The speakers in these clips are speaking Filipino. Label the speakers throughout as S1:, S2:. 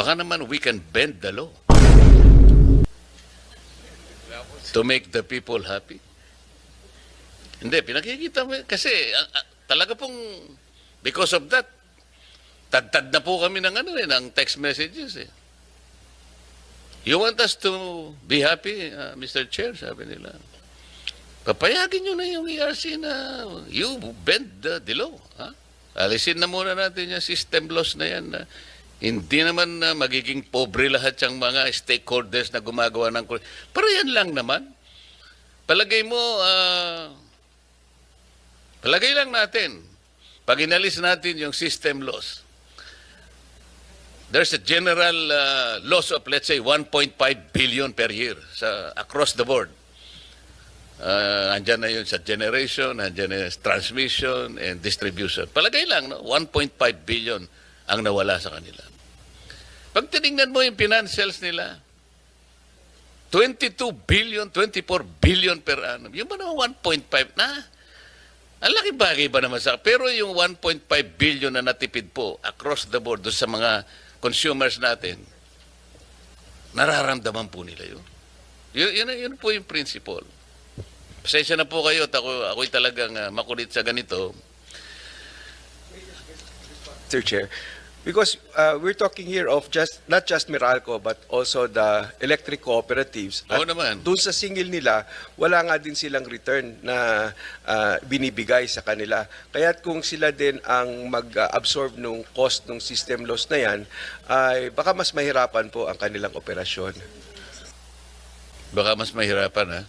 S1: Baka naman we can bend the law to make the people happy. Hindi, pinakikita mo. Kasi ah, ah, talaga pong because of that, tad-tad na po kami ng ano eh, ng text messages eh. You want us to be happy, uh, Mr. Chair, sabi nila. Papayagin nyo na yung ERC na you bend the, the law. Ha? Alisin na muna natin yung system laws na yan. Na hindi naman na magiging pobre lahat yung mga stakeholders na gumagawa ng... Pero yan lang naman. Palagay mo, ah, palagay lang natin, pag inalis natin yung system laws, there's a general uh, loss of let's say 1.5 billion per year sa across the board. Uh, andyan na yun sa generation, andyan na transmission and distribution. Palagay lang, no? 1.5 billion ang nawala sa kanila. Pag tinignan mo yung financials nila, 22 billion, 24 billion per annum. Yung ba naman 1.5 na? Ang laki bagay ba naman sa... Pero yung 1.5 billion na natipid po across the board sa mga consumers natin, nararamdaman po nila yun. Yun, yun, yun po yung principle. Pasensya na po kayo at ako, ako'y talagang ah, makulit sa ganito.
S2: Mr. Chair, because uh, we're talking here of just not just Meralco but also the electric cooperatives.
S1: Oo naman.
S2: Doon sa singil nila, wala nga din silang return na uh, binibigay sa kanila. Kaya't kung sila din ang mag-absorb ng cost ng system loss na yan, ay baka mas mahirapan po ang kanilang operasyon.
S1: Baka mas mahirapan ha.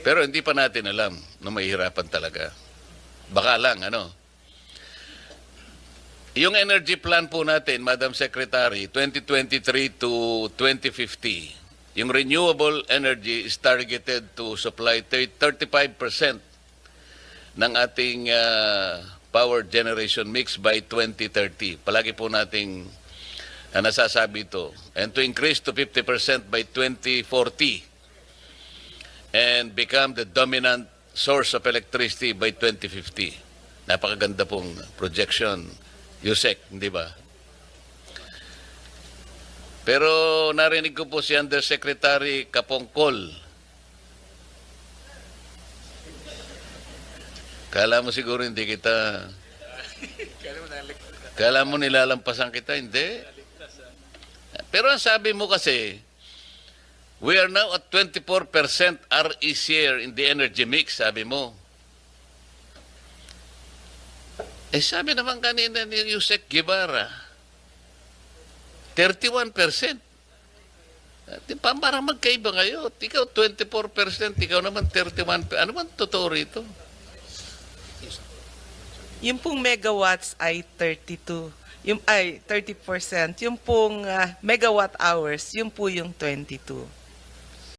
S1: Pero hindi pa natin alam na mahirapan talaga. Baka lang, ano. Yung energy plan po natin, Madam Secretary, 2023 to 2050, yung renewable energy is targeted to supply 35% ng ating ah, power generation mix by 2030. Palagi po nating na nasasabi ito. And to increase to 50% by 2040 and become the dominant source of electricity by 2050. Napakaganda pong projection, Yusek, hindi ba? Pero narinig ko po si Undersecretary Kapongkol. Kala mo siguro hindi kita... Kala mo nilalampasan kita, hindi. Pero ang sabi mo kasi, we are now at 24% RE share in the energy mix, sabi mo. Eh sabi naman kanina ni Yusek Guevara, 31%. Di pa parang magkaiba ngayon. Ikaw 24%, ikaw naman 31%. Ano man totoo rito?
S3: Yung pong megawatts ay 32. Yung ay 30%. Yung pong ah, megawatt hours, yung po yung 22.